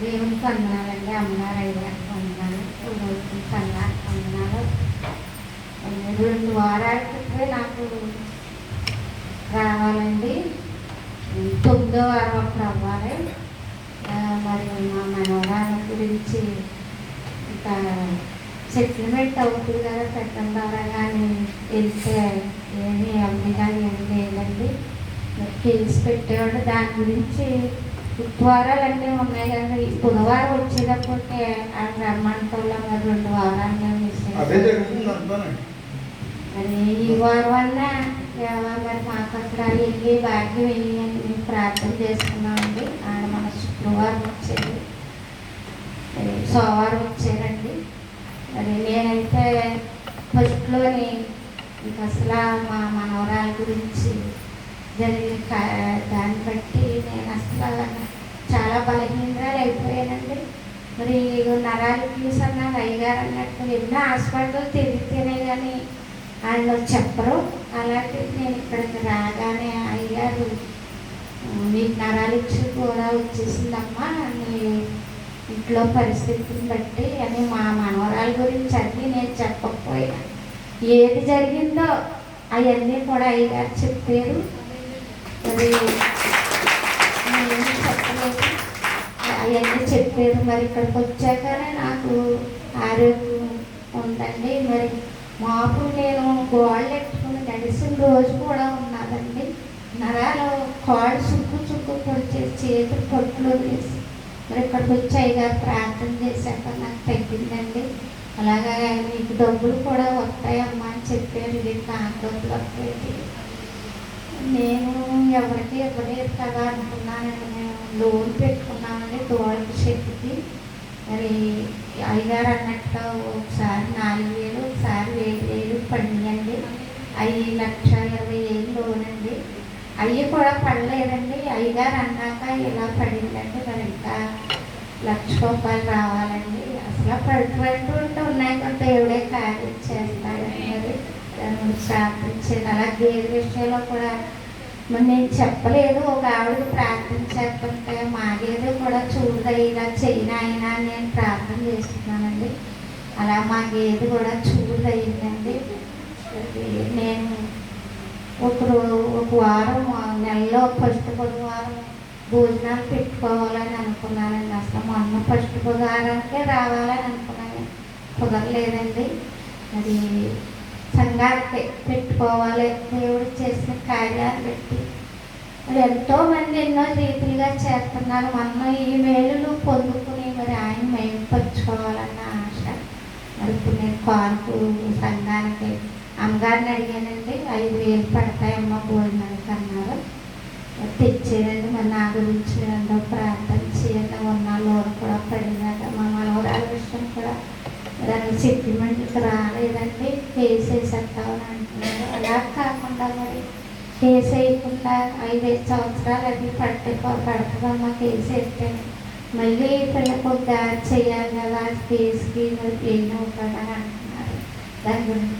దేవుని వందనాలండి అమ్మగారు అయ్యారు వందనాలు రోజు కన్నా వందనాలు రెండు వారాల క్రితమే నాకు రావాలండి. తొమ్మిదో వారం అప్పుడు అవ్వాలి. మరి మా మనవరాల గురించి ఇంకా సెటిల్మెంట్ అవుతుంది కదా పెట్టడం ద్వారా కానీ వెళ్తే ఏమీ కానీ ఏమి లేదండి. మరి కేసు పెట్టేవాడు దాని గురించి వారాలన్నీ ఉన్నాయి ఈ బుధవారం వచ్చేటప్పటికే ఆయన రమ్మంటోళ్ళం కదా రెండు వారాలు మరి ఈ వారం వల్ల మరి మాకు అక్కడ వెళ్ళి భాగ్యం వెళ్ళి అని మేము ప్రార్థన చేసుకున్నామండి. ఆయన మన శుక్రవారం వచ్చేది. సోమవారం వచ్చారండి మరి నేనైతే ఫస్ట్లోని ఇంక అసలు మా మనవరాల గురించి జరిగిన దాన్ని బట్టి నేను అసలు చాలా బలహీనరాలు అయిపోయానండి మరి నరాలు తీసన్నారు అయ్యగారు అన్నట్టు ఎన్నో హాస్పిటల్ తిరిగితేనే కానీ ఆయన చెప్పరు. అలాంటిది నేను ఇక్కడికి రాగానే అయ్యారు మీకు నరాలు ఇచ్చి కూడా వచ్చేసిందమ్మా నీ ఇంట్లో పరిస్థితిని బట్టి అని మా మనవరాల గురించి అన్నీ నేను చెప్పకపోయినా. ఏది జరిగిందో అవన్నీ కూడా అయ్యగారు చెప్పారు. మరి అవన్నీ చెప్పారు. మరి ఇక్కడికి వచ్చాకనే నాకు ఆరోగ్యం ఉందండి. మరి మాపు నేను గోళ్ళు ఎట్టుకుని నడిచిన రోజు కూడా ఉన్నదండి నరాలు కాళ్ళు చుక్కు చుక్కు పొడిచేసి చేతులు పొట్లు వేసి మరి ఇక్కడికి వచ్చి అయ్యగారు ప్రార్థన చేశాక నాకు తగ్గిందండి. అలాగే మీకు డబ్బులు కూడా వస్తాయమ్మా అని చెప్పారు. ఇది నాకు డబ్బులు వస్తాయి నేను ఎవరికి ఇవ్వలేదు కదా అనుకున్నానండి. నేను లోన్ పెట్టుకున్నాను మరి అయ్యగారు అన్నట్టు ఒకసారి నాలుగు వేలు ఒకసారి ఏడు వేలు పండియండి అవి లక్ష ఇరవై ఏళ్ళు లోన్ అండి అవి కూడా పడలేదండి. అయ్యగారు అన్నాక ఇలా పడిందండి. మరి ఇంకా లక్ష రూపాయలు రావాలండి. అసలు పడుతున్నట్టు ఉన్నాయి కొంత దేవుడే కార్యం చేస్తాడని మరి. దాని గురించి ప్రార్థించాను అలా గేదె విషయంలో కూడా మరి నేను చెప్పలేదు. ఒక ఆవిడ ప్రార్థన చెప్పంటే మా గేదె కూడా చూడదా ఇలా చేయను అయినా నేను ప్రార్థన చేస్తున్నానండి. అలా మాగేది కూడా చూడదయ్యిందండి నేను ఒక ఒక వారం నెలలో ఫస్ట్ బుధవారం భోజనాలు పెట్టుకోవాలని అనుకున్నానండి. అసలు మొన్న ఫస్ట్ బుధవారానికే రావాలని అనుకున్నాను. కుదరలేదండి. అది సంఘానికి పెట్టుకోవాలి. దేవుడు చేసిన కార్యాలు పెట్టి మరి ఎంతో మంది ఎన్నో రీతిలుగా చేస్తున్నారు. మనం ఈ మేలులు పొందుకుని మరి ఆయన మేలుపరుచుకోవాలన్న ఆశ. మరి ఇప్పుడు నేను సంఘానికి అమ్మగారిని అడిగానండి ఐదు వేలు పడతాయమ్మ భోజనానికి అన్నారు. తెచ్చేదండి మరి నా గురించి ఎంతో ప్రార్థన చేయండి ఉన్న లోన్ కూడా పడినాక మా మనవరాల విషయం కూడా దానికి సెటిల్మెంట్కి రాలేదండి. కేసు వేసేస్తామని అంటున్నారు అలా కాకుండా మరి కేసు వేయకుండా ఐదైదు సంవత్సరాలు అది పట్టే పడుతుందమ్మా కేసు వేస్తే మళ్ళీ పిల్లలకు దారి చేయాలి కదా కేసుకి మరి ఏం అంటున్నారు. దాని గురించి